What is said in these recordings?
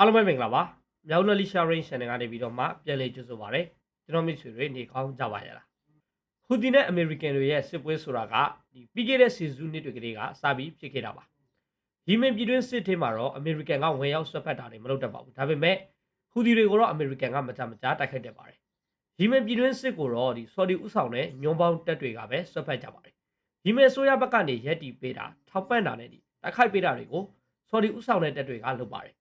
အားလုံးပဲမင်္ဂလာပါမြောက်နယ်လီရှာရင် channel ကနေပြီးတော့မှပြန်လည်ကြိုဆိုပါရစေကျွန်တော်မိတ်ဆွေတွေနေကောင်းကြပါရဲ့လားဟူဒီနဲ့အမေရိကန်တွေရဲ့စစ်ပွဲဆိုတာကဒီပြီးခဲ့တဲ့စီဇူးနှစ်တွေကလေးကစပြီးဖြစ်ခဲ့တာပါဒီမင်ပြည်တွင်းစစ်ထဲမှာတော့အမေရိကန်ကဝင်ရောက်ဆွတ်ဖက်တာတွေမလုပ်တတ်ပါဘူးဒါပေမဲ့ဟူဒီတွေကိုတော့အမေရိကန်ကမကြမကြားတိုက်ခိုက်တတ်ပါတယ်ဒီမင်ပြည်တွင်းစစ်ကိုတော့ဒီဆော်ဒီဥဆောင်တဲ့ညွန်ပေါင်းတပ်တွေကပဲဆွတ်ဖက်ကြပါတယ်ဒီမင်ဆိုရဘက်ကနေရက်တီပေးတာထောက်ပံ့တာနဲ့ဒီတိုက်ခိုက်ပေးတာတွေကိုဆော်ဒီဥဆောင်တဲ့တပ်တွေကလုပ်ပါတယ်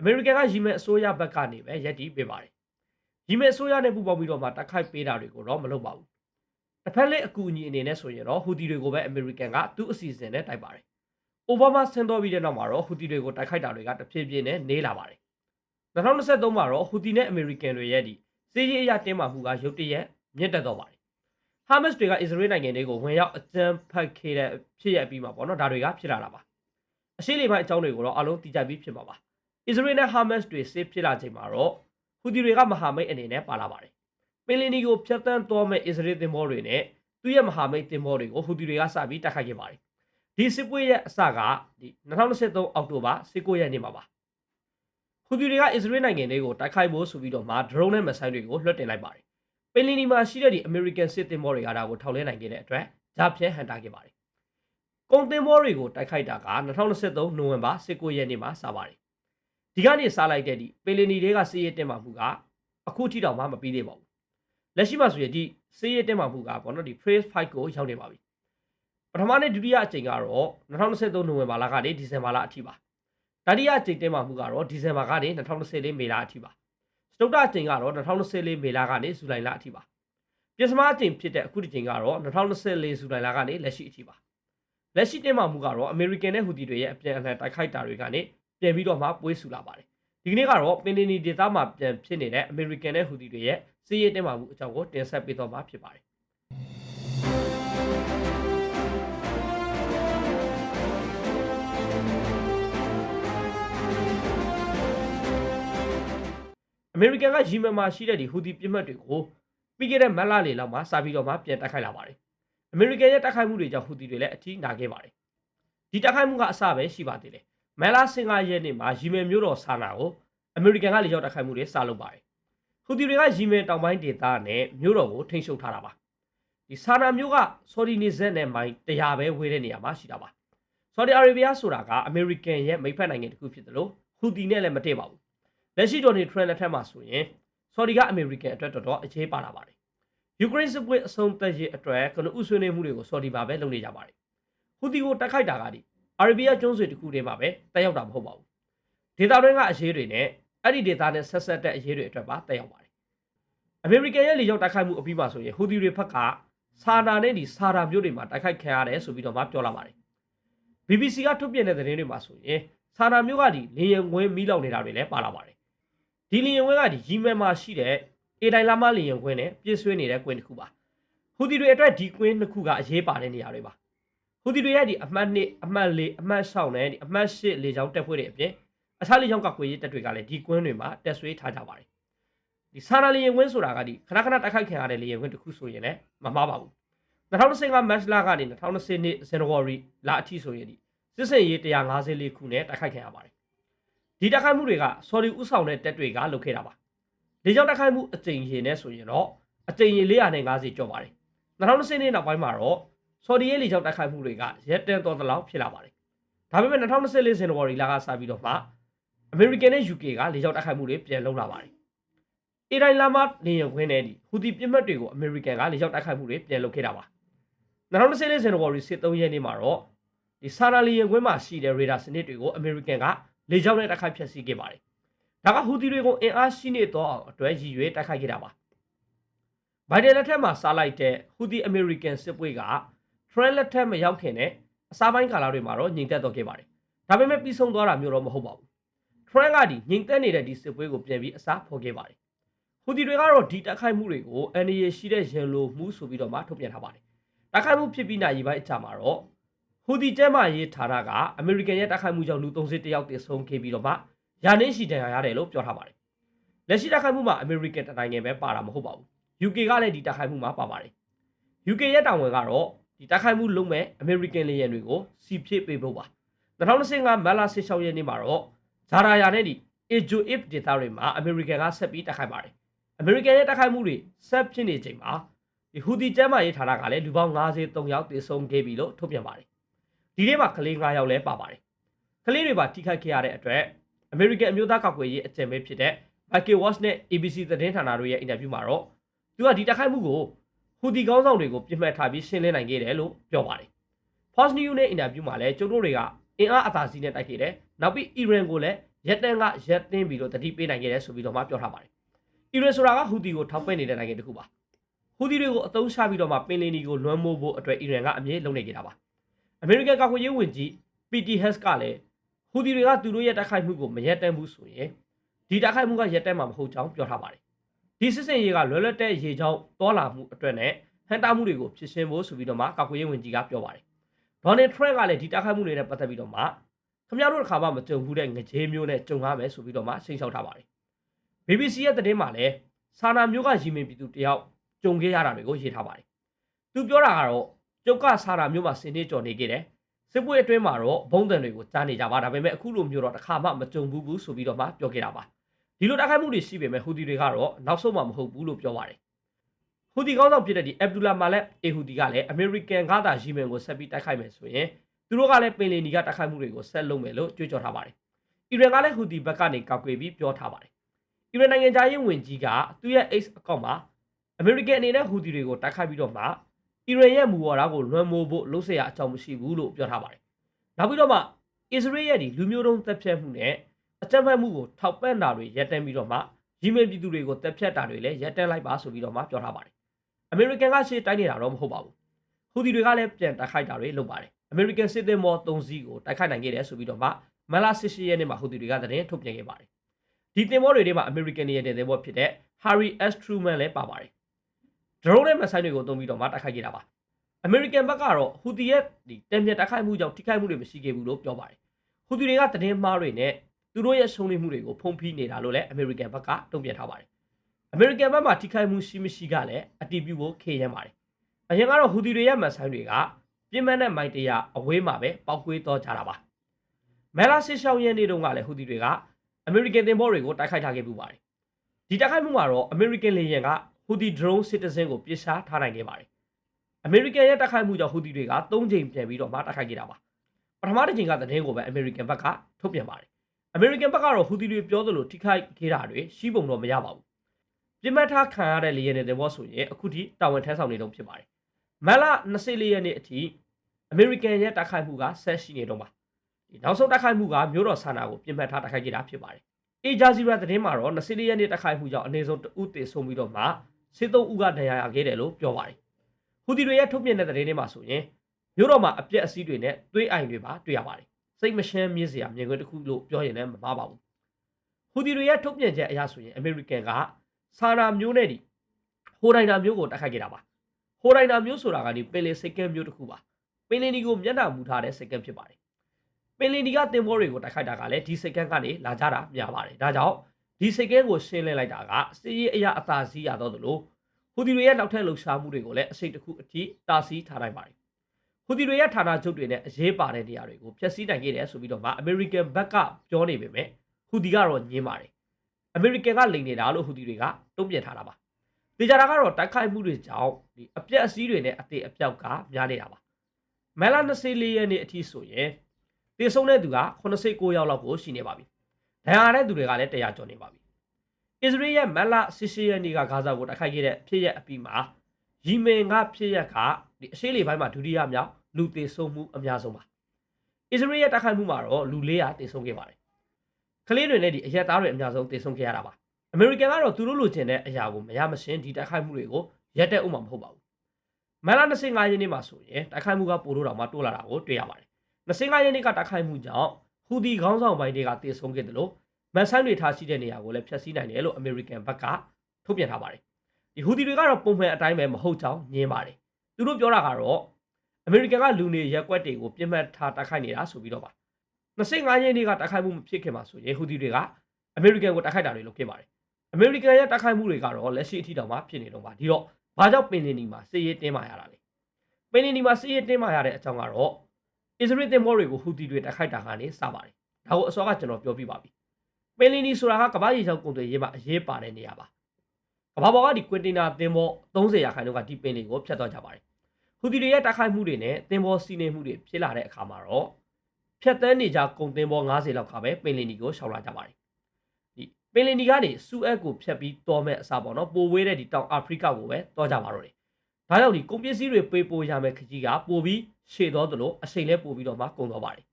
အမေရိကန်ကရီမဲအစိုးရဘက်ကနေပဲရက်တီပေးပါတယ်။ရီမဲအစိုးရနဲ့ပူးပေါင်းပြီးတော့မှတိုက်ခိုက်ပေးတာတွေကိုတော့မလုပ်ပါဘူး။တစ်ဖက်လက်အကူအညီအနေနဲ့ဆိုရင်တော့ဟူတီတွေကိုပဲအမေရိကန်ကသူ့အစီအစဉ်နဲ့တိုက်ပါတယ်။အိုဘားမားဆင်းတော်ပြီးတဲ့နောက်မှာတော့ဟူတီတွေကိုတိုက်ခိုက်တာတွေကတဖြည်းဖြည်းနဲ့နေလာပါတယ်။2023မှာတော့ဟူတီနဲ့အမေရိကန်တွေရဲ့ဒီစီးရီးအရာတင်းမာမှုကရုတ်တရက်မြင့်တက်တော့ပါတယ်။ဟာမတ်စ်တွေကအစ္စရေးနိုင်ငံတွေကိုဝင်ရောက်အကြမ်းဖက်ခဲ့တဲ့ဖြစ်ရပြီးမှာပေါ့နော်ဒါတွေကဖြစ်လာတာပါ။အရှိလေးပိုင်းအကြောင်းတွေကိုတော့အလုံးသိကြပြီးဖြစ်မှာပါ။ အစ္စရေးနဲ့ဟာမတ်စ်တွေစစ်ဖြစ်လာချိန်မှာတော့ဟူဒီတွေကမဟာမိတ်အနေနဲ့ပါလာပါတယ်။ပင်လင်နီကိုဖျက်ဆီးသွားမဲ့အစ္စရေးသင်္ဘောတွေနဲ့သူ့ရဲ့မဟာမိတ်သင်္ဘောတွေကိုဟူဒီတွေကစပြီးတိုက်ခိုက်ခဲ့ပါတယ်။ဒီစစ်ပွဲရဲ့အစကဒီ2023အောက်တိုဘာ19ရက်နေ့မှာပါ။ဟူဒီတွေကအစ္စရေးနိုင်ငံတွေကိုတိုက်ခိုက်ဖို့ဆိုပြီးတော့မှဒရုန်းနဲ့မဆိုင်တွေကိုလွှတ်တင်လိုက်ပါတယ်။ပင်လင်နီမှာရှိတဲ့ဒီအမေရိကန်စစ်သင်္ဘောတွေကဒါကိုထောက်လဲနိုင်ခဲ့တဲ့အတွက်ဂျာဖြဲဟန်တာခဲ့ပါတယ်။ကုန်သင်္ဘောတွေကိုတိုက်ခိုက်တာက2023နိုဝင်ဘာ19ရက်နေ့မှာစပါတယ်။ ဒီကနေစားလိုက်တဲ့ဒီပင်လီနီတွေကစီးရဲတင်မှာမှုကအခုထိတောင်မှမပြီးသေးပါဘူးလက်ရှိမှာဆိုရင်ဒီစီးရဲတင်မှာမှုကပေါ့နော်ဒီ phrase 5ကိုရောက်နေပါပြီပထမနဲ့ဒုတိယအကြိမ်ကတော့2023နိုဝင်ဘာလကနေဒီဇင်ဘာလအထိပါတတိယအကြိမ်တင်မှာမှုကတော့ဒီဇင်ဘာကနေ2024မေလအထိပါစတုတ္တအကြိမ်ကတော့2024မေလကနေဇူလိုင်လအထိပါပြစမအကြိမ်ဖြစ်တဲ့အခုဒီကြိမ်ကတော့2024ဇူလိုင်လကနေလက်ရှိအထိပါလက်ရှိတင်မှာမှုကတော့အမေရိကန်နဲ့ဟူတီတွေရဲ့အပြန်အလှန်တိုက်ခိုက်တာတွေကနေ ပြန်ပြီးတော့မှပွေးဆူလာပါတယ်ဒီကနေ့ကတော့ပင်လီနီဒေသမှာပြန်ဖြစ်နေတဲ့အမေရိကန်နဲ့ဟူဒီတွေရဲ့စီးရဲတင်မာမှုအကြောင်းကိုတင်ဆက်ပေးတော့မှာဖြစ်ပါတယ်အမေရိကန်ကရီမန်မှာရှိတဲ့ဒီဟူဒီပြစ်မှတ်တွေကိုပြီးခဲ့တဲ့မက်လာလေလောက်မှာစာပြီးတော့မှပြန်တိုက်ခိုက်လာပါတယ်အမေရိကန်ရဲ့တိုက်ခိုက်မှုတွေကြောင့်ဟူဒီတွေလည်းအထီးနာခဲ့ပါတယ်ဒီတိုက်ခိုက်မှုကအစပဲရှိပါသေးတယ် မဲလာစင်ကာရဲ့နေ့မှာရီမဲမျိုးတော်ဆာနာကိုအမေရိကန်ကလေကြောက်တိုက်ခိုက်မှုတွေစလုပ်ပါတယ်။ဟူတီတွေကရီမဲတောင်ပိုင်းဒေသနဲ့မျိုးတော်ကိုထိန်းချုပ်ထားတာပါ။ဒီဆာနာမျိုးကဆော်ဒီနေဇက်နဲ့မိုင်းတရားပဲဝေးတဲ့နေရာမှာရှိတာပါ။ဆော်ဒီအာရေဗျဆိုတာကအမေရိကန်ရဲ့မိတ်ဖက်နိုင်ငံတစ်ခုဖြစ်တယ်လို့ဟူတီနဲ့လည်းမတည့်ပါဘူး။လက်ရှိဒေါ်နီထရန်လက်ထက်မှာဆိုရင်ဆော်ဒီကအမေရိကန်အတွက်တော်တော်အခြေပါလာပါတယ်။ယူကရိန်းစစ်ပွဲအဆုံးသတ်ရေးအတွက်ကနဦးဆွေးနွေးမှုတွေကိုဆော်ဒီပါပဲလုပ်နေကြပါတယ်။ဟူတီကိုတိုက်ခိုက်တာကဒီ အာရေဗီးယားကျွန်းဆွေတစ်ခုတည်းမှာပဲတက်ရောက်တာမဟုတ်ပါဘူးဒေတာတွင်းကအရေးတွေနဲ့အဲ့ဒီဒေတာနဲ့ဆက်ဆက်တဲ့အရေးတွေအတွက်ပါတက်ရောက်ပါတယ်အမေရိကန်ရဲ့လေကြောင်းတိုက်ခိုက်မှုအပြီးမှာဆိုရင်ဟူဒီတွေဘက်ကဆာနာနဲ့ဒီဆာရာမျိုးတွေမှာတိုက်ခိုက်ခံရတယ်ဆိုပြီးတော့မှပြောလာပါတယ် BBC ကထုတ်ပြန်တဲ့သတင်းတွေမှာဆိုရင်ဆာနာမျိုးကဒီလေရင်ဝင်းမီးလောင်နေတာတွေလည်းပါလာပါတယ်ဒီလေရင်ဝင်းကဒီရီမန်မှာရှိတဲ့အေတိုင်လာမလေရင်ဝင်းနဲ့ပြည့်ဆွေးနေတဲ့ကွင်းတစ်ခုပါဟူဒီတွေအတွက်ဒီကွင်းတစ်ခုကအရေးပါတဲ့နေရာတွေပါ ဟူဒီတွေရဲ့ဒီအမှတ်1အမှတ်4အမှတ်6နဲ့ဒီအမှတ်8လေကြောင်းတက်ဖွဲ့တွေအပြင်အခြားလေကြောင်းကကွေရေးတက်တွေကလည်းဒီကွင်းတွေမှာတက်ဆွေးထားကြပါတယ်ဒီဆာနာလေရင်ကွင်းဆိုတာကဒီခဏခဏတိုက်ခိုက်ခံရတဲ့လေရင်ကွင်းတစ်ခုဆိုရင်လည်းမမှားပါဘူး2015မတ်လကနေ2020နှစ်ဇန်နဝါရီလအထိဆိုရင်ဒီစစ်စင်ရေး154ခုနဲ့တိုက်ခိုက်ခံရပါတယ်ဒီတိုက်ခိုက်မှုတွေကဆော်ဒီဥဆောင်တဲ့တက်တွေကလုပ်ခဲ့တာပါလေကြောင်းတိုက်ခိုက်မှုအကြိမ်ရေနဲ့ဆိုရင်တော့အကြိမ်ရေ450ကျော်ပါတယ်2020နှစ်နောက်ပိုင်းမှာတော့ ဆော်ဒီရဲ့လေကြောင်းတိုက်ခိုက်မှုတွေကရက်တန်တော်တလောက်ဖြစ်လာပါတယ်။ဒါပေမဲ့2024ဇန်နဝါရီလကစပြီးတော့မှအမေရိကန်နဲ့ UK ကလေကြောင်းတိုက်ခိုက်မှုတွေပြန်လုပ်လာပါတယ်။အီရန်လာမနေရခွင်းနဲ့ဒီဟူဒီပြစ်မှတ်တွေကိုအမေရိကန်ကလေကြောင်းတိုက်ခိုက်မှုတွေပြန်လုပ်ခဲ့တာပါ။2024ဇန်နဝါရီ23ရက်နေ့မှာတော့ဒီဆာနာလီယန်ခွင်းမှာရှိတဲ့ရေဒါစနစ်တွေကိုအမေရိကန်ကလေကြောင်းနဲ့တိုက်ခိုက်ဖျက်ဆီးခဲ့ပါတယ်။ဒါကဟူဒီတွေကိုအင်အားရှိနေတော့အောင်အတွက်ရည်ရွယ်တိုက်ခိုက်ခဲ့တာပါ။ဘိုင်ဒန်လက်ထက်မှာစားလိုက်တဲ့ဟူဒီအမေရိကန်စစ်ပွဲက trend လက်ထက်မရောက်ခင်နဲ့အစားပိုင်းကာလတွေမှာတော့ညင်သက်တော့ခဲ့ပါတယ်။ဒါပေမဲ့ပြီးဆုံးသွားတာမျိုးတော့မဟုတ်ပါဘူး။ trend ကဒီညင်သက်နေတဲ့ဒီစစ်ပွဲကိုပြန်ပြီးအစားဖော်ခဲ့ပါတယ်။ဟူဒီတွေကတော့ဒီတိုက်ခိုက်မှုတွေကို NAA ရှိတဲ့ရန်လိုမှုဆိုပြီးတော့မှထုတ်ပြန်ထားပါတယ်။တိုက်ခိုက်မှုဖြစ်ပြီးနိုင်ရေးပိုင်းအကြမှာတော့ဟူဒီကျဲမာရေးဌာနကအမေရိကန်ရဲ့တိုက်ခိုက်မှုကြောင့်လူ30တယောက်တည်ဆုံးခဲ့ပြီးတော့မှယာနင်းရှိတန်ရာရတယ်လို့ပြောထားပါတယ်။လက်ရှိတိုက်ခိုက်မှုမှာအမေရိကန်တနိုင်ငံပဲပါတာမဟုတ်ပါဘူး။ UK ကလည်းဒီတိုက်ခိုက်မှုမှာပါပါတယ်။ UK ရဲ့တာဝန်ကတော့ ဒီတိုက်ခိုက်မှုလုပ်မဲ့အမေရိကန်လေယာဉ်တွေကိုစီဖြစ်ပေးဖို့ပါ2025မတ်လ16ရက်နေ့မှာတော့ဇာရာယာနဲ့ဒီ Ejo If ဒေသတွေမှာအမေရိကန်ကဆက်ပြီးတိုက်ခိုက်ပါတယ်အမေရိကန်ရဲ့တိုက်ခိုက်မှုတွေဆက်ဖြစ်နေချိန်မှာဒီဟူဒီကျမ်းမာရေးဌာနကလည်းလူပေါင်း53ယောက်သေဆုံးခဲ့ပြီလို့ထုတ်ပြန်ပါတယ်ဒီနေ့မှာကလေး9ယောက်လည်းပါပါတယ်ကလေးတွေပါထိခိုက်ခဲ့ရတဲ့အတွက်အမေရိကန်အမျိုးသားကောက်ွယ်ရေးအကြံပေးဖြစ်တဲ့ Michael Watts နဲ့ ABC သတင်းဌာနတို့ရဲ့အင်တာဗျူးမှာတော့သူကဒီတိုက်ခိုက်မှုကို ဟူဒီကောင်းဆောင်တွေကိုပြစ်မှတ်ထားပြီးရှင်းလင်းနိုင်ခဲ့တယ်လို့ပြောပါတယ် Fox News နဲ့အင်တာဗျူးမှာလည်းကျုပ်တို့တွေကအင်အားအသာစီးနဲ့တိုက်ခဲ့တယ်နောက်ပြီး Iran ကိုလည်းရက်တန်ကရက်တင်းပြီးတော့တတိပေးနိုင်ခဲ့တယ်ဆိုပြီးတော့မှပြောထားပါတယ်။ Iran ဆိုတာကဟူဒီကိုထောက်ပံ့နေတဲ့နိုင်ငံတစ်ခုပါ။ဟူဒီတွေကိုအသုံးချပြီးတော့မှပင်လယ်နီကိုလွှမ်းမိုးဖို့အတွက် Iran ကအမြဲလုပ်နေကြတာပါ။ American ကာကွယ်ရေးဝန်ကြီး PT Hess ကလည်းဟူဒီတွေကသူတို့ရဲ့တိုက်ခိုက်မှုကိုမရက်တန့်ဘူးဆိုရင်ဒီတိုက်ခိုက်မှုကရက်တန့်မှာမဟုတ်ကြောင်းပြောထားပါတယ်။ ဒီစစ်စင်ရေးကလွယ်လွယ်တဲ့ရေချောင်းတောလာမှုအတွက်နဲ့ဟန်တာမှုတွေကိုဖြစ်ရှင်းဖို့ဆိုပြီးတော့မှကာကွယ်ရေးဝန်ကြီးကပြောပါတယ်။ Donald Trump ကလည်းဒီတိုက်ခိုက်မှုတွေနဲ့ပတ်သက်ပြီးတော့မှခင်ဗျားတို့တစ်ခါမှမကြုံဘူးတဲ့ငကြေးမျိုးနဲ့ကြုံရမယ်ဆိုပြီးတော့မှရှင်းလျှောက်ထားပါတယ်။ BBC ရဲ့သတင်းမှာလည်းဆာနာမျိုးကရီမင်ပြည်သူတယောက်ကြုံခဲ့ရတာတွေကိုရေးထားပါတယ်။သူပြောတာကတော့ကျုပ်ကဆာနာမျိုးမှာဆင်းနေကြော်နေခဲ့တယ်။စစ်ပွဲအတွင်းမှာတော့ဘုံတန်တွေကိုကြားနေကြပါဒါပေမဲ့အခုလိုမျိုးတော့တစ်ခါမှမကြုံဘူးဘူးဆိုပြီးတော့မှပြောခဲ့တာပါ။ ဒီလိုတိုက်ခိုက်မှုတွေရှိပေမဲ့ဟူဒီတွေကတော့နောက်ဆုံးမှမဟုတ်ဘူးလို့ပြောပါတယ်။ဟူဒီကောင်းဆောင်ဖြစ်တဲ့ဒီအဗ်ဒူလာမာလက်အေဟူဒီကလည်းအမေရိကန်ကသာရီမင်ကိုဆက်ပြီးတိုက်ခိုက်မယ်ဆိုရင်သူတို့ကလည်းပင်လယ်နီကတိုက်ခိုက်မှုတွေကိုဆက်လုပ်မယ်လို့ကြွေးကြော်ထားပါတယ်။အီရန်ကလည်းဟူဒီဘက်ကနေကောက်ွယ်ပြီးပြောထားပါတယ်။အီရန်နိုင်ငံသားရေးဝန်ကြီးကသူ့ရဲ့ X အကောင့်မှာအမေရိကန်အနေနဲ့ဟူဒီတွေကိုတိုက်ခိုက်ပြီးတော့မှအီရန်ရဲ့မူဝါဒကိုလွှမ်းမိုးဖို့လှုပ်ရှားအကြောင်းမရှိဘူးလို့ပြောထားပါတယ်။နောက်ပြီးတော့မှအစ္စရေးရဲ့ဒီလူမျိုးတုံးတပ်ဖြတ်မှုနဲ့ အကြမ်းဖက်မှုကိုထောက်ပံ့တာတွေရပ်တန့်ပြီးတော့မှရီမင်ပြည်သူတွေကိုတပ်ဖြတ်တာတွေလည်းရပ်တန့်လိုက်ပါဆိုပြီးတော့မှပြောထားပါတယ်။အမေရိကန်ကရှေ့တိုင်းနေတာတော့မဟုတ်ပါဘူး။ဟူဒီတွေကလည်းပြန်တိုက်ခိုက်တာတွေလုပ်ပါတယ်။ American စစ်သည်မော်3စီးကိုတိုက်ခိုက်နိုင်ခဲ့တယ်ဆိုပြီးတော့မှမလာ18ရက်နေ့မှာဟူဒီတွေကသတင်းထုတ်ပြန်ခဲ့ပါတယ်။ဒီတင်မောတွေထဲမှာ American ရဲ့တင်မောဖြစ်တဲ့ Harry S Truman လည်းပါပါတယ်။ drone နဲ့မဆိုင်တွေကိုသုံးပြီးတော့မှတိုက်ခိုက်ခဲ့တာပါ။ American ဘက်ကတော့ဟူဒီရဲ့ဒီတံမြက်တိုက်ခိုက်မှုကြောင့်ထိခိုက်မှုတွေမရှိခဲ့ဘူးလို့ပြောပါတယ်။ဟူဒီတွေကသတင်းမှားတွေနဲ့ သူတို့ရဲ့ရှုံးနိမှုတွေကိုဖုံးဖိနေတာလို့လည်း American ဘက်ကတုံ့ပြန်ထားပါတယ်။ American ဘက်မှာထိခိုက်မှုရှိမရှိကလည်းအတည်ပြုဖို့ခေရန်ပါတယ်။အရင်ကတော့ဟူဒီတွေရဲ့မဆိုင်တွေကပြင်းမနဲ့မိုက်တရအဝေးမှာပဲပောက်ကွေးတော့ကြတာပါမဲလာစစ်ရှောင်းရဲနေတုန်းကလည်းဟူဒီတွေကအမေရိကန်တင်ဘောတွေကိုတိုက်ခိုက်ထားခဲ့ပူပါတယ်ဒီတိုက်ခိုက်မှုမှာတော့အမေရိကန်လေယာဉ်ကဟူဒီ drone citizen ကိုပြစ်စားထားနိုင်ခဲ့ပါတယ်အမေရိကန်ရဲ့တိုက်ခိုက်မှုကြောင့်ဟူဒီတွေက၃ချိန်ပြန်ပြီးတော့မှတိုက်ခိုက်ခဲ့တာပါပထမတစ်ချိန်ကသတင်းကိုပဲအမေရိကန်ဘက်ကထုတ်ပြန်ပါတယ် အမေရိကန်ဘက်ကတော့ဟူဒီတွေပြောသလိုထိခိုက်ခဲ့တာတွေရှိပုံတော့မရပါဘူးပြစ်မှတ်ထားခံရတဲ့လေယာဉ်တွေဘောဆိုရင်အခုထိတာဝန်ထမ်းဆောင်နေတော့ဖြစ်ပါတယ်မလ24ရက်နေ့အထိအမေရိကန်ရဲ့တိုက်ခိုက်မှုကဆက်ရှိနေတော့ပါဒီနောက်ဆုံးတိုက်ခိုက်မှုကမြို့တော်ဆန္ဒကိုပြင်ပထားတိုက်ခိုက်ခဲ့တာဖြစ်ပါတယ်အေဂျာစီရာသတင်းမှာတော့24ရက်နေ့တိုက်ခိုက်မှုကြောင့်အနည်းဆုံးတဦးသေဆုံးပြီးတော့မှစစ်သုံးဦးကဒဏ်ရာရခဲ့တယ်လို့ပြောပါတယ်ဟူဒီတွေရဲ့ထုတ်ပြန်တဲ့သတင်းတွေမှာဆိုရင်မြို့တော်မှာအပြက်အစည်းတွေနဲ့သွေးအိုင်တွေပါတွေ့ရပါတယ် စိတ်မရှမ်းမြင့်စရာမြင်ကွင်းတစ်ခုလို့ပြောရင်လည်းမမှားပါဘူးဟူဒီတွေရဲ့ထုတ်ပြန်ချက်အရဆိုရင်အမေရိကန်ကဆာနာမျိုးနဲ့ဒီဟိုဒိုင်နာမျိုးကိုတိုက်ခိုက်ခဲ့တာပါဟိုဒိုင်နာမျိုးဆိုတာကဒီပင်လယ်စိတ်ကဲမျိုးတစ်ခုပါပင်လင်ဒီကိုမျက်နှာမူထားတဲ့စိတ်ကန်းဖြစ်ပါတယ်ပင်လင်ဒီကတင်ဘောတွေကိုတိုက်ခိုက်တာကလည်းဒီစိတ်ကန်းကနေလာကြတာများပါတယ်ဒါကြောင့်ဒီစိတ်ကန်းကိုရှင်းလင်းလိုက်တာကစီးရီးအရာအသာစီးရတော့သလိုဟူဒီတွေရဲ့နောက်ထပ်လှုပ်ရှားမှုတွေကိုလည်းအစိတ်တစ်ခုအထိတာစီးထားနိုင်ပါတယ် ဟူဒီတွေရဲ့ဌာနချုပ်တွေနဲ့အရေးပါတဲ့နေရာတွေကိုဖျက်ဆီးနိုင်ခဲ့တယ်ဆိုပြီးတော့မှအမေရိကန်ဘက်ကပြောနေပေမဲ့ဟူဒီကတော့ညင်းပါတယ်အမေရိကန်ကလိန်နေတာလို့ဟူဒီတွေကတုံ့ပြန်ထားတာပါတေချာတာကတော့တိုက်ခိုက်မှုတွေကြောင့်ဒီအပြက်အစည်းတွေနဲ့အသေးအပြောက်ကများနေတာပါမန်လာ24ရက်နေ့အထိဆိုရင်တည်ဆုံးတဲ့သူက89ယောက်လောက်ကိုရှိနေပါပြီ။ဒဏ်ရာရတဲ့သူတွေကလည်း100ကျော်နေပါပြီ။အစ္စရေးရဲ့မန်လာ18ရက်နေ့ကဂါဇာကိုတိုက်ခိုက်ခဲ့တဲ့ဖြစ်ရက်အပြီးမှာယီမင်ကဖြစ်ရက်ကဒီအရှေ့လေပိုင်းမှာဒုတိယမြောက် လူတည်ဆုံးမှုအများဆုံးပါ။အစ္စရေးရဲ့တိုက်ခိုက်မှုမှာတော့လူ400တည်ဆုံးခဲ့ပါတယ်။ကလေးတွေနဲ့ဒီအရက်သားတွေအများဆုံးတည်ဆုံးခဲ့ရတာပါ။အမေရိကန်ကတော့သူတို့လိုချင်တဲ့အရာကိုမရမရှင်းဒီတိုက်ခိုက်မှုတွေကိုရက်တဲ့ဥမှာမဟုတ်ပါဘူးမန်လာ25ရက်နေ့မှာဆိုရင်တိုက်ခိုက်မှုကပိုလို့တောင်မှတိုးလာတာကိုတွေ့ရပါတယ်25ရက်နေ့ကတိုက်ခိုက်မှုကြောင့်ဟူဒီခေါင်းဆောင်ပိုင်းတွေကတည်ဆုံးခဲ့တယ်လို့မန်ဆိုင်တွေထားရှိတဲ့နေရာကိုလည်းဖျက်ဆီးနိုင်တယ်လို့အမေရိကန်ဘက်ကထုတ်ပြန်ထားပါတယ်ဒီဟူဒီတွေကတော့ပုံမှန်အတိုင်းပဲမဟုတ်ကြောင်းညင်းပါတယ်သူတို့ပြောတာကတော့ အမေရိကန်ကလူနေရက်ကွက်တွေကိုပြစ်မှတ်ထားတိုက်ခိုက်နေတာဆိုပြီးတော့ပါ25ရက်နေ့ကတိုက်ခိုက်မှုမဖြစ်ခင်မှာဆိုရင်ဟူဒီတွေကအမေရိကန်ကိုတိုက်ခိုက်တာတွေလုပ်ခဲ့ပါတယ်အမေရိကန်ရဲ့တိုက်ခိုက်မှုတွေကတော့လက်ရှိအထိတောင်မှဖြစ်နေတော့ပါဒီတော့ဘာကြောင့်ပင်လင်နီမှာစစ်ရေးတင်းမာရတာလဲပင်လင်နီမှာစစ်ရေးတင်းမာရတဲ့အကြောင်းကတော့အစ္စရေးတင်မောတွေကိုဟူတီတွေတိုက်ခိုက်တာကနေစပါတယ်ဒါကိုအစောကကျွန်တော်ပြောပြပါပြီပပင်လီနီဆိုတာကကမ္ဘာရေချောင်းကုန်သွယ်ရေးမှာအရေးပါတဲ့နေရာပါကမ္ဘာပေါ်ကဒီကွင်တင်နာသင်္ဘော30ရာခိုင်နှုန်းကဒီပင်လီကိုဖျက်သွားကြပါတယ် ဟူဒီတွေရဲ့တိုက်ခိုက်မှုတွေနဲ့သင်္ဘောစီးနေမှုတွေဖြစ်လာတဲ့အခါမှာတော့ဖျက်တမ်းနေကြကုန်သင်္ဘော90လောက်ကပဲပင်လီနီကိုရှောင်လာကြပါတယ်ဒီပင်လီနီကနေစူအက်ကိုဖျက်ပြီးတော်မဲ့အစားပေါ့နော်ပိုဝေးတဲ့ဒီတောင်အာဖရိကကိုပဲတောကြပါတော့တယ်ဒါကြောင့်ဒီကုန်ပစ္စည်းတွေပေးပို့ရမယ့်ခကြီးကပိုပြီးရှေ့တော်သလိုအချိန်လဲပိုပြီးတော့မှကုန်တော့ပါတယ်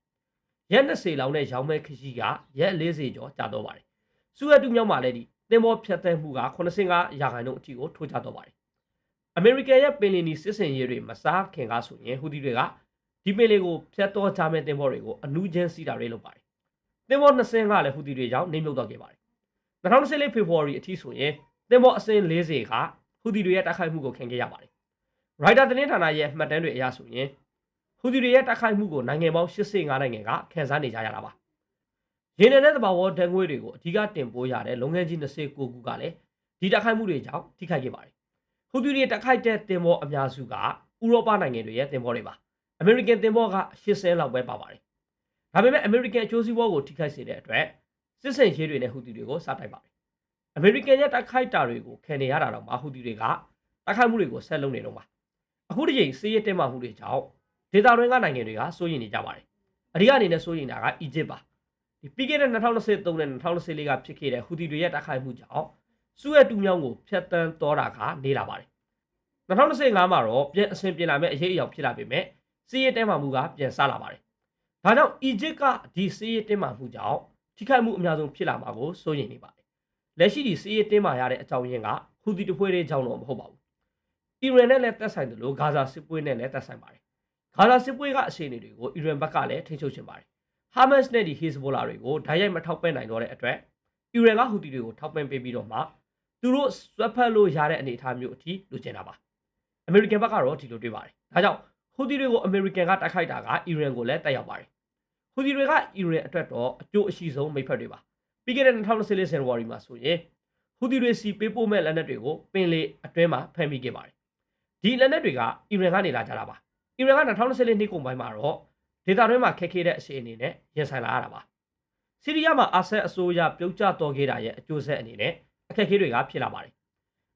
ရက်20လောက်နဲ့ရောင်းမဲ့ခကြီးကရက်40ကျော်ကြာတော့ပါတယ်စူအက်တူမြောက်မှာလည်းဒီသင်္ဘောဖျက်တမ်းမှုက85ရာခိုင်နှုန်းအထိကိုထိုးချတော့ပါတယ် အမေရိကန်ရဲ့ပင်လီနီစစ်စင်ရေးတွေမစားခင်ကဆိုရင်ဟူဒီတွေကဒီပင်လီကိုဖျက်တော်ချမဲ့သင်္ဘောတွေကိုအနူးချင်းစီးတာတွေလုပ်ပါတယ်သင်္ဘော20စင်းကလည်းဟူဒီတွေကြောင့်နေမြုပ်တော့ခဲ့ပါတယ်2014ဖေဖော်ဝါရီအထိဆိုရင်သင်္ဘောအစင်း40ကဟူဒီတွေရဲ့တိုက်ခိုက်မှုကိုခံခဲ့ရပါတယ်ရိုက်တာသတင်းဌာနရဲ့မှတ်တမ်းတွေအရဆိုရင်ဟူဒီတွေရဲ့တိုက်ခိုက်မှုကိုနိုင်ငံပေါင်း85နိုင်ငံကခံစားနေကြရတာပါရင်းနေတဲ့တဘာဝဓာတ်ငွေတွေကိုအဓိကတင်ပို့ရတဲ့လုပ်ငန်းကြီး29ခုကလည်းဒီတိုက်ခိုက်မှုတွေကြောင့်ထိခိုက်ခဲ့ပါတယ် ဟူဒီတွေတိုက်ခိုက်တဲ့တင်ပေါ်အများစုကဥရောပနိုင်ငံတွေရဲ့တင်ပေါ်တွေပါအမေရိကန်တင်ပေါ်က80လောက်ပဲပါပါတယ်ဒါပေမဲ့အမေရိကန်အကျိုးစီးပွားကိုထိခိုက်စေတဲ့အတွက်စစ်စင်ရေးတွေနဲ့ဟူဒီတွေကိုစတိုက်ပါတယ်အမေရိကန်ရဲ့တိုက်ခိုက်တာတွေကိုခံနေရတာတော့မဟူဒီတွေကတိုက်ခိုက်မှုတွေကိုဆက်လုပ်နေတော့ပါအခုဒီချိန်စီးရဲတင်မှမှုတွေကြောင့်ဒေတာတွင်းကနိုင်ငံတွေကစိုးရိမ်နေကြပါတယ်အဓိကအနေနဲ့စိုးရိမ်တာကအီဂျစ်ပါဒီပြီးခဲ့တဲ့2023နဲ့2024ကဖြစ်ခဲ့တဲ့ဟူဒီတွေရဲ့တိုက်ခိုက်မှုကြောင့် စူးရတူမြောင်းကိုဖျက်တမ်းတော်တာကနေလာပါတယ်2025မှာတော့ပြန်အဆင်ပြေလာမဲ့အရေးအယောင်ဖြစ်လာပေမဲ့စီးရဲတဲမှမှုကပြန်ဆလာပါတယ်ဒါကြောင့်အီဂျစ်ကဒီစီးရဲတင်းမှမှုကြောင့်ထိခိုက်မှုအများဆုံးဖြစ်လာမှာကိုစိုးရိမ်နေပါတယ်လက်ရှိဒီစီးရဲတင်းမှရတဲ့အကြောင်းရင်းကဟူဒီတပွဲတွေကြောင့်တော့မဟုတ်ပါဘူးအီရန်နဲ့လည်းသက်ဆိုင်တယ်လို့ဂါဇာစစ်ပွဲနဲ့လည်းသက်ဆိုင်ပါတယ်ဂါဇာစစ်ပွဲကအခြေအနေတွေကိုအီရန်ဘက်ကလည်းထိန်းချုပ်ချင်ပါတယ်ဟာမတ်စ်နဲ့ဒီဟီဇ်ဘိုလာတွေကိုဓာတ်ရိုက်မထောက်ပံ့နိုင်တော့တဲ့အတွက်အီရန်ကဟူဒီတွေကိုထောက်ပံ့ပေးပြီးတော့မှ သူတို့ဆွတ်ဖက်လို့ရတဲ့အနေအထားမျိုးအထိလိုချင်တာပါအမေရိကန်ဘက်ကတော့ဒီလိုတွေးပါတယ်ဒါကြောင့်ဟူဒီတွေကိုအမေရိကန်ကတိုက်ခိုက်တာကအီရန်ကိုလည်းတက်ရောက်ပါတယ်ဟူဒီတွေကအီရန်အတွက်တော့အကျိုးအရှိဆုံးမိတ်ဖက်တွေပါပြီးခဲ့တဲ့2014ဇန်နဝါရီမှာဆိုရင်ဟူဒီတွေစီပေးပို့မဲ့လက်နက်တွေကိုပင်လေအတွင်းမှာဖမ်းမိခဲ့ပါတယ်ဒီလက်နက်တွေကအီရန်ကနေလာကြတာပါအီရန်က2014နှစ်ကုန်ပိုင်းမှာတော့ဒေတာတွင်းမှာခက်ခဲတဲ့အခြေအနေနဲ့ရင်ဆိုင်လာရတာပါဆီးရီးယားမှာအာဆတ်အစိုးရပြုတ်ကျတော်ခဲ့တာရဲ့အကျိုးဆက်အနေနဲ့ အခက်အခဲတွေကဖြစ်လာပါတယ်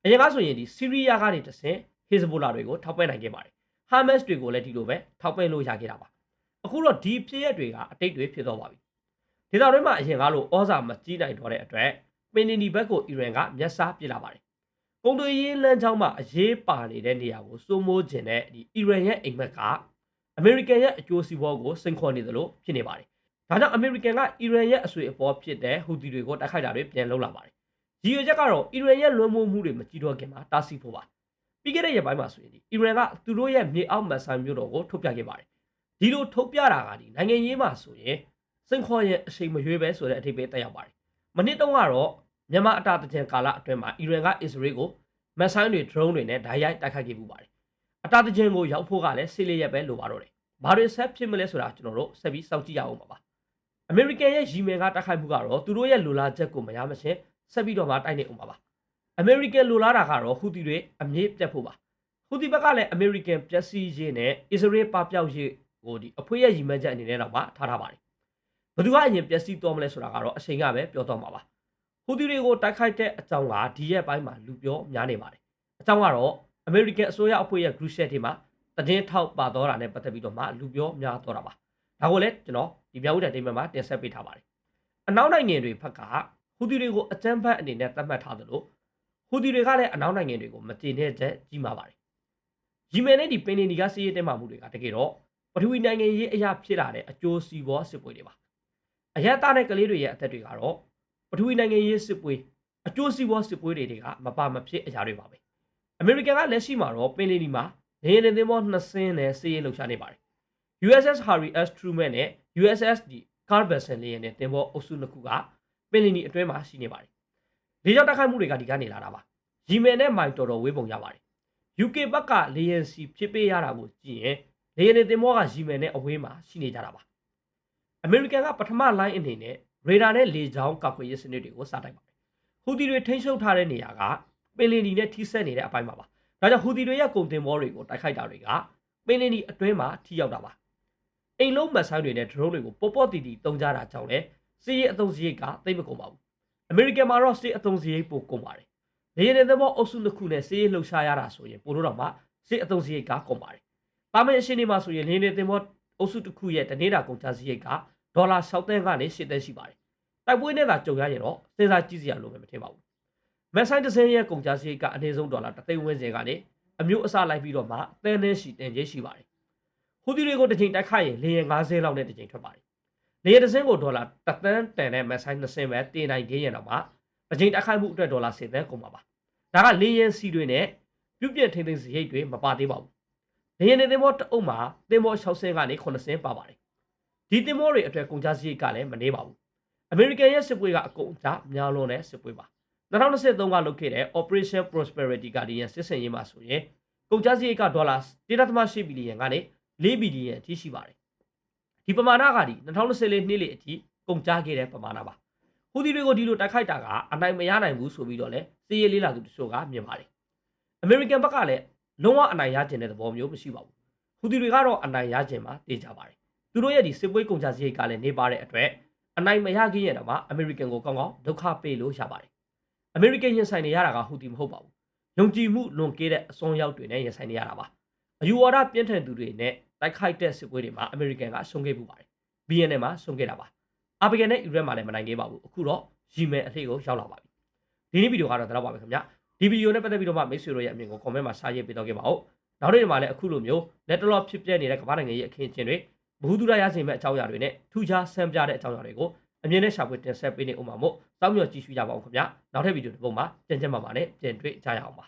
အရင်ကဆိုရင်ဒီဆီးရီးယားကနေတဆင်ဟေဇဘိုလာတွေကိုထောက်ပံ့နိုင်ခဲ့ပါတယ်ဟာမတ်စ်တွေကိုလည်းဒီလိုပဲထောက်ပံ့လို့ရခဲ့တာပါအခုတော့ဒီဖြစ်ရက်တွေကအတိတ်တွေဖြစ်သွားပါပြီဒေတာတွင်းမှာအရင်ကလိုဩဇာမကြီးနိုင်တော့တဲ့အတွက်ပင်နီနီဘက်ကိုအီရန်ကမျက်စားပစ်လာပါတယ်ကုန်သွယ်ရေးလမ်းကြောင်းမှာအရေးပါနေတဲ့နေရာကိုစိုးမိုးခြင်းတဲ့ဒီအီရန်ရဲ့အိမ်မက်ကအမေရိကန်ရဲ့အကျိုးစီးပွားကိုစိန်ခေါ်နေသလိုဖြစ်နေပါတယ်။ဒါကြောင့်အမေရိကန်ကအီရန်ရဲ့အဆွေအပေါ်ဖြစ်တဲ့ဟူသီတွေကိုတိုက်ခိုက်တာတွေပြန်လုပ်လာပါတယ်။ ရည်ရွယ်ချက်ကတော့အီရန်ရဲ့လွှမ်းမိုးမှုတွေမကြီးတော့ခင်မှာတားဆီးဖို့ပါ။ပြီးခဲ့တဲ့ရက်ပိုင်းမှာဆိုရင်ဒီအီရန်ကသူတို့ရဲ့မြေအောက်မဆန်မြို့တော်ကိုထုတ်ပြခဲ့ပါတယ်။ဒီလိုထုတ်ပြတာကဒီနိုင်ငံရေးမှာဆိုရင်စိန်ခေါ်ရဲ့အချိန်မရွေးပဲဆိုတဲ့အထိပ္ပယ်တက်ရောက်ပါတယ်။မနစ်တုန်းကတော့မြန်မာအတာတကြံကာလအတွင်းမှာအီရန်ကအစ္စရေးကိုမက်ဆိုင်တွေ drone တွေနဲ့ဓာတ်ရိုက်တိုက်ခိုက်ခဲ့မှုပါတယ်အတာတကြင်ကိုရောက်ဖို့ကလည်းဆေးလေးရက်ပဲလိုပါတော့တယ်ဘာတွေဆက်ဖြစ်မလဲဆိုတာကျွန်တော်တို့ဆက်ပြီးစောင့်ကြည့်ရအောင်ပါပါအမေရိကန်ရဲ့ရီမင်ကတိုက်ခိုက်မှုကတော့သူတို့ရဲ့လိုလားချက်ကိုမရမချင်း ဆက်ပြီးတော့မှတိုက်နေအောင်ပါပါအမေရိကန်လိုလားတာကတော့ဟူသီတွေအမြင့်ပြတ်ဖို့ပါဟူသီဘက်ကလည်းအမေရိကန်ပျက်စီးရေးနဲ့အစ္စရေးပပျောက်ရေးကိုဒီအဖွေးရဲ့ရီမန်ချက်အနေနဲ့တော့မှထားထားပါတယ်ဘယ်သူကအရင်ပျက်စီးသွားမလဲဆိုတာကတော့အချိန်ကပဲပြောတော့မှာပါဟူသီတွေကိုတိုက်ခိုက်တဲ့အကြောင်းကဒီရက်ပိုင်းမှာလူပြောများနေပါတယ်အကြောင်းကတော့အမေရိကန်အစိုးရအဖွဲ့ရဲ့ group chat တွေမှာတည်င်းထောက်ပါတော့တာနဲ့ပတ်သက်ပြီးတော့မှလူပြောများတော့တာပါဒါကိုလည်းကျွန်တော်ဒီပြောင်းဦးတဲ့တိမ်မှာတင်ဆက်ပေးထားပါတယ်အနောက်နိုင်ငံတွေဘက်က ဟူသီတွေကိုအကြမ်းဖက်အနေနဲ့သတ်မှတ်ထားသလိုဟူသီတွေကလည်းအနောက်နိုင်ငံတွေကိုမကျေနပ်ချက်ကြီးမာပါတယ်ယီမန်နဲ့ဒီပင်နီနီကစီးရဲတဲမှမှုတွေကတကယ်တော့ပထဝီနိုင်ငံရေးအရာဖြစ်လာတဲ့အကျိုးစီးပွားစစ်ပွဲတွေပါအရက်သားနဲ့ကလေးတွေရဲ့အသက်တွေကတော့ပထဝီနိုင်ငံရေးစစ်ပွဲအကျိုးစီးပွားစစ်ပွဲတွေကမပါမဖြစ်အရာတွေပါပဲအမေရိကန်ကလက်ရှိမှာတော့ပင်လယ်နီမှာနေနေသင်းဘောနှစ်စင်းနဲ့စီးရဲလှုပ်ရှားနေပါတယ် USS Harry S Truman နဲ့ USS D Carl Vinson လေးရဲ့တင်ဘောအုပ်စုနှစ်ခုက ပင်လယ်နီအတွင်းမှာရှိနေပါတယ်။လေကြောင်းတိုက်ခိုက်မှုတွေကဒီကနေလာတာပါ။ရီမန်နဲ့မိုင်တော်တော်ဝေးပုံရပါတယ်။ UK ဘက်ကလေယာဉ်စီဖြစ်ပေးရတာကိုကြည့်ရင်လေယာဉ်တင်ဘောကရီမန်နဲ့အဝေးမှာရှိနေကြတာပါ။အမေရိကန်ကပထမလိုင်းအနေနဲ့ရေဒါနဲ့လေကြောင်းကောက်ွယ်ရေးစနစ်တွေကိုစတိုက်ပါတယ်။ဟူသီတွေထိန်းချုပ်ထားတဲ့နေရာကပင်လယ်နီနဲ့ထိစပ်နေတဲ့အပိုင်းမှာပါ။ဒါကြောင့်ဟူသီတွေရဲ့ကုန်တင်ဘောတွေကိုတိုက်ခိုက်တာတွေကပင်လယ်နီအတွင်းမှာထိရောက်တာပါ။အိမ်လုံးမတ်ဆိုင်တွေနဲ့ drone တွေကိုပေါ်ပေါ်တီတီတုံကြတာကြောင့်လေ စီးရဲအသုံးစရိတ်ကသိမ့်မကုန်ပါဘူးအမေရိကန်မှာတော့စစ်အုံစရိတ်ပိုကုန်ပါတယ်လေယာဉ်တွေဘောအုပ်စုတစ်ခုနဲ့စစ်ရေးလှုပ်ရှားရတာဆိုရင်ပို့လို့တော့မှစစ်အုံစရိတ်ကကုန်ပါတယ်ပါမင်အရှင်တွေမှာဆိုရင်လေယာဉ်တွေတင်ဘောအုပ်စုတစ်ခုရဲ့တနေ့တာကုန်ကျစရိတ်ကဒေါ်လာ6သန်းကနေ10သန်းရှိပါတယ်တိုက်ပွဲနဲ့သာကြုံရရင်တော့စဉ်းစားကြည့်စရာလိုမယ်မထင်ပါဘူးမက်ဆိုင်တစ်စင်းရဲ့ကုန်ကျစရိတ်ကအနည်းဆုံးဒေါ်လာ3သိန်းဝန်းကျင်ကနေအမျိုးအစားလိုက်ပြီးတော့မှတန်းနှင်းရှိတင်ကြီးရှိပါတယ်ဟူဒီတွေကိုတစ်ချိန်တိုက်ခိုက်ရင်လေယာဉ်90လောက်နဲ့တစ်ချိန်ထွက်ပါတယ် လေယာဉ်တစ်စင်းကိုဒေါ်လာတစ်သန်းတန်တဲ့မက်ဆိုင်တစ်စင်းပဲတင်နိုင်ခဲ့ရင်တော့မှအချိန်တိုက်ခိုက်မှုအတွက်ဒေါ်လာ10သန်းကုန်ပါပါဒါကလေယာဉ်စီတွေနဲ့ပြုတ်ပြက်ထိန်းသိမ်းစရိတ်တွေမပါသေးပါဘူးလေယာဉ်တွေတင်မောတအုပ်မှာတင်မော6ဆင်းကနေ9ဆင်းပါပါတယ်ဒီတင်မောတွေအတွက်ကုန်ကျစရိတ်ကလည်းမနှေးပါဘူးအမေရိကန်ရဲ့စစ်ပွဲကအကုန်အကျများလွန်တဲ့စစ်ပွဲပါ2023ကလုပ်ခဲ့တဲ့ Operation Prosperity Guardian စစ်စင်ရေးမှာဆိုရင်ကုန်ကျစရိတ်ကဒေါ်လာ1.8ဘီလီယံကနေ4ဘီလီယံအထိရှိပါတယ် ဒီပမာဏကဒီ2024နှစ်လေအထိကုန်ကြခဲ့တဲ့ပမာဏပါဟူဒီတွေကိုဒီလိုတိုက်ခိုက်တာကအနိုင်မရနိုင်ဘူးဆိုပြီးတော့လဲစီးရဲလေးလာသူတချို့ကမြင်ပါတယ်အမေရိကန်ဘက်ကလည်းလုံးဝအနိုင်ရကျင်တဲ့သဘောမျိုးမရှိပါဘူးဟူဒီတွေကတော့အနိုင်ရကျင်မှာတေးကြပါတယ်သူတို့ရဲ့ဒီစစ်ပွဲကုန်ကြစရိတ်ကလည်းနေပါတဲ့အတွက်အနိုင်မရခင်ရတော့မှအမေရိကန်ကိုကောင်းကောင်းဒုက္ခပေးလို့ရပါတယ်အမေရိကန်ရင်ဆိုင်နေရတာကဟူဒီမဟုတ်ပါဘူးယုံကြည်မှုလွန်ကဲတဲ့အစွန်းရောက်တွေနဲ့ရင်ဆိုင်နေရတာပါအယူဝါဒပြင်းထန်သူတွေနဲ့ တိုက်ခိုက်တဲ့စစ်ပွဲတွေမှာအမေရိကန်ကရှုံးခဲ့ပူပါတယ် BNN မှာရှုံးခဲ့တာပါအာဖဂန်နဲ့အီရတ်မှာလည်းမနိုင်ခဲ့ပါဘူးအခုတော့ရီမဲအလှည့်ကိုရောက်လာပါပြီဒီနေ့ဗီဒီယိုကတော့ဒါတော့ပါပဲခင်ဗျဒီဗီဒီယိုနဲ့ပတ်သက်ပြီးတော့မှမိတ်ဆွေတို့ရဲ့အမြင်ကို comment မှာစာရေးပေးတော့ခဲ့ပါဦးနောက်နေ့မှာလည်းအခုလိုမျိုးလက်တလော့ဖြစ်ပြနေတဲ့ကမ္ဘာနိုင်ငံရဲ့အခင်းအကျင်းတွေဘ ഹു ဒုရရစေမဲ့အကြောင်းအရာတွေနဲ့ထူးခြားဆန်းပြတဲ့အကြောင်းအရာတွေကိုအမြင်နဲ့ရှာဖွေတင်ဆက်ပေးနေဦးမှာမို့စောင့်မျှော်ကြည့်ရှုကြပါဦးခင်ဗျနောက်ထပ်ဗီဒီယိုတစ်ပုဒ်မှာကြံ့ကြံ့မှာပါနဲ့ပြန်တွေ့ကြရအောင်ပါ